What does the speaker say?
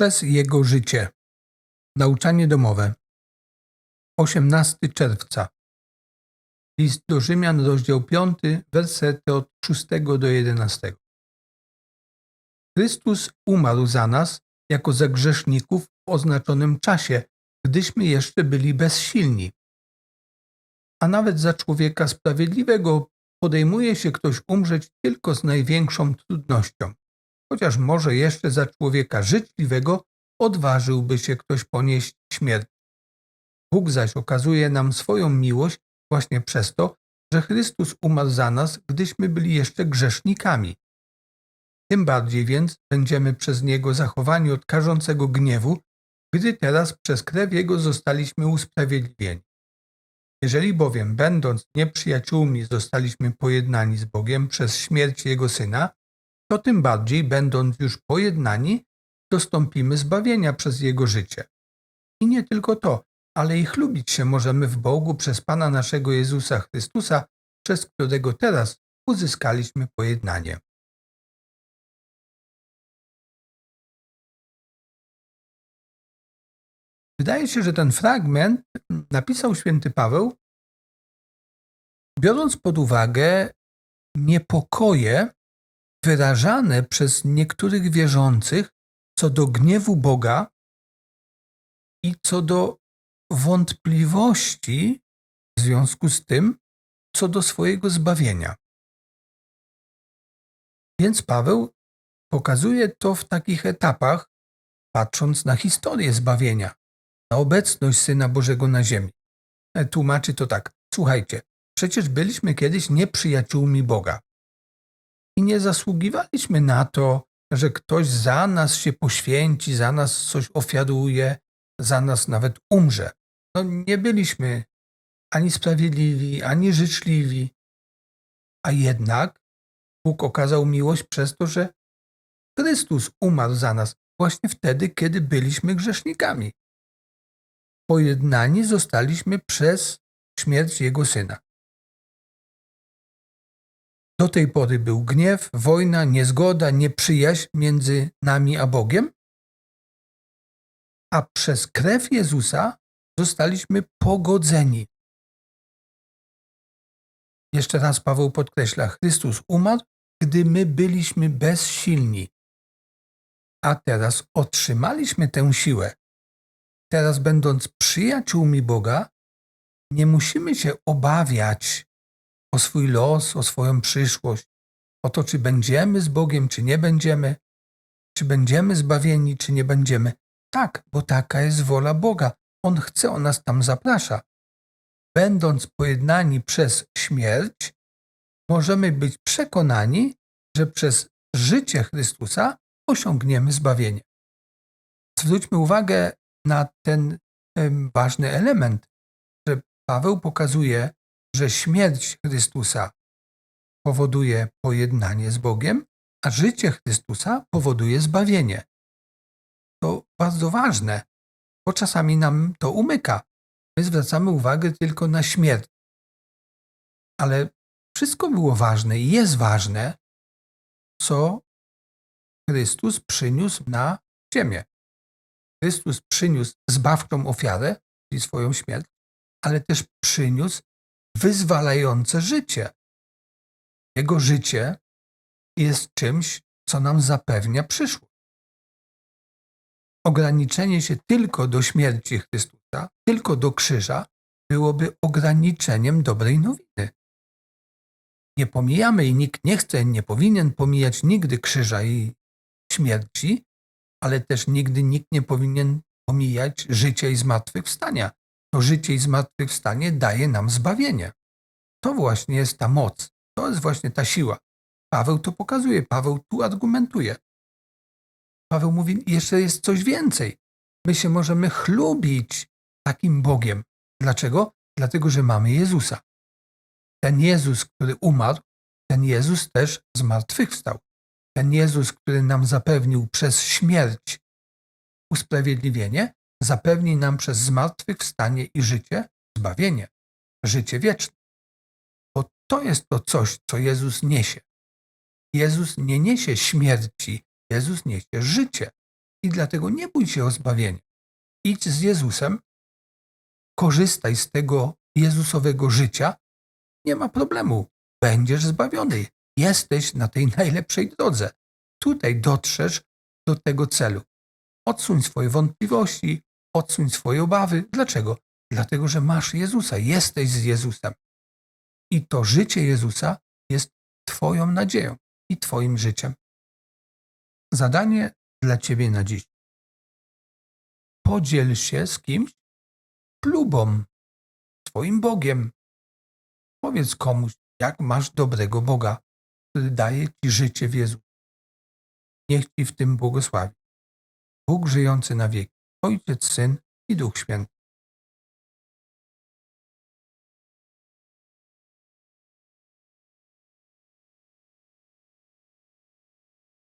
przez Jego życie. Nauczanie domowe. 18 czerwca. List do Rzymian, rozdział 5, wersety od 6 do 11. Chrystus umarł za nas jako za grzeszników w oznaczonym czasie, gdyśmy jeszcze byli bezsilni. A nawet za człowieka sprawiedliwego podejmuje się ktoś umrzeć tylko z największą trudnością. Chociaż może jeszcze za człowieka życzliwego odważyłby się ktoś ponieść śmierć. Bóg zaś okazuje nam swoją miłość właśnie przez to, że Chrystus umarł za nas, gdyśmy byli jeszcze grzesznikami. Tym bardziej więc będziemy przez Niego zachowani od karzącego gniewu, gdy teraz przez krew Jego zostaliśmy usprawiedliwieni. Jeżeli bowiem, będąc nieprzyjaciółmi, zostaliśmy pojednani z Bogiem przez śmierć Jego Syna, to tym bardziej, będąc już pojednani, dostąpimy zbawienia przez Jego życie. I nie tylko to, ale i chlubić się możemy w Bogu przez Pana naszego Jezusa Chrystusa, przez którego teraz uzyskaliśmy pojednanie. Wydaje się, że ten fragment napisał święty Paweł, biorąc pod uwagę niepokoje wyrażane przez niektórych wierzących co do gniewu Boga i co do wątpliwości w związku z tym, co do swojego zbawienia. Więc Paweł pokazuje to w takich etapach, patrząc na historię zbawienia, na obecność Syna Bożego na ziemi. E, tłumaczy to tak: Słuchajcie, przecież byliśmy kiedyś nieprzyjaciółmi Boga i nie zasługiwaliśmy na to, że ktoś za nas się poświęci, za nas coś ofiaruje, za nas nawet umrze. No, nie byliśmy ani sprawiedliwi, ani życzliwi, a jednak Bóg okazał miłość przez to, że Chrystus umarł za nas właśnie wtedy, kiedy byliśmy grzesznikami. Pojednani zostaliśmy przez śmierć Jego Syna. Do tej pory był gniew, wojna, niezgoda, nieprzyjaźń między nami a Bogiem, a przez krew Jezusa zostaliśmy pogodzeni. Jeszcze raz Paweł podkreśla: Chrystus umarł, gdy my byliśmy bezsilni. A teraz otrzymaliśmy tę siłę. Teraz, będąc przyjaciółmi Boga, nie musimy się obawiać o swój los, o swoją przyszłość, o to, czy będziemy z Bogiem, czy nie będziemy, czy będziemy zbawieni, czy nie będziemy. Tak, bo taka jest wola Boga. On chce, on nas tam zaprasza. Będąc pojednani przez śmierć, możemy być przekonani, że przez życie Chrystusa osiągniemy zbawienie. Zwróćmy uwagę na ten ważny element, że Paweł pokazuje, że śmierć Chrystusa powoduje pojednanie z Bogiem, a życie Chrystusa powoduje zbawienie. To bardzo ważne, bo czasami nam to umyka. My zwracamy uwagę tylko na śmierć. Ale wszystko było ważne i jest ważne, co Chrystus przyniósł na ziemię. Chrystus przyniósł zbawczą ofiarę, czyli swoją śmierć, ale też przyniósł wyzwalające życie. Jego życie jest czymś, co nam zapewnia przyszłość. Ograniczenie się tylko do śmierci Chrystusa, tylko do krzyża, byłoby ograniczeniem dobrej nowiny. Nie pomijamy i nikt nie chce, nie powinien pomijać nigdy krzyża i śmierci, ale też nigdy nikt nie powinien pomijać życia i zmartwychwstania to życie i zmartwychwstanie daje nam zbawienie. To właśnie jest ta moc, to jest właśnie ta siła. Paweł to pokazuje, Paweł tu argumentuje. Paweł mówi, jeszcze jest coś więcej. My się możemy chlubić takim Bogiem. Dlaczego? Dlatego, że mamy Jezusa. Ten Jezus, który umarł, ten Jezus też zmartwychwstał. Ten Jezus, który nam zapewnił przez śmierć usprawiedliwienie, zapewni nam przez zmartwychwstanie i życie zbawienie, życie wieczne. Bo to jest to coś, co Jezus niesie. Jezus nie niesie śmierci, Jezus niesie życie. I dlatego nie bój się o zbawienie. Idź z Jezusem, korzystaj z tego Jezusowego życia, nie ma problemu. Będziesz zbawiony. Jesteś na tej najlepszej drodze. Tutaj dotrzesz do tego celu. Odsuń swoje wątpliwości, odsuń swoje obawy. Dlaczego? Dlatego, że masz Jezusa, jesteś z Jezusem. I to życie Jezusa jest Twoją nadzieją i Twoim życiem. Zadanie dla Ciebie na dziś. Podziel się z kimś klubą, Twoim Bogiem. Powiedz komuś, jak masz dobrego Boga, który daje Ci życie w Jezusie. Niech Ci w tym błogosławi. Bóg żyjący na wieki, Ojciec, Syn i Duch Święty.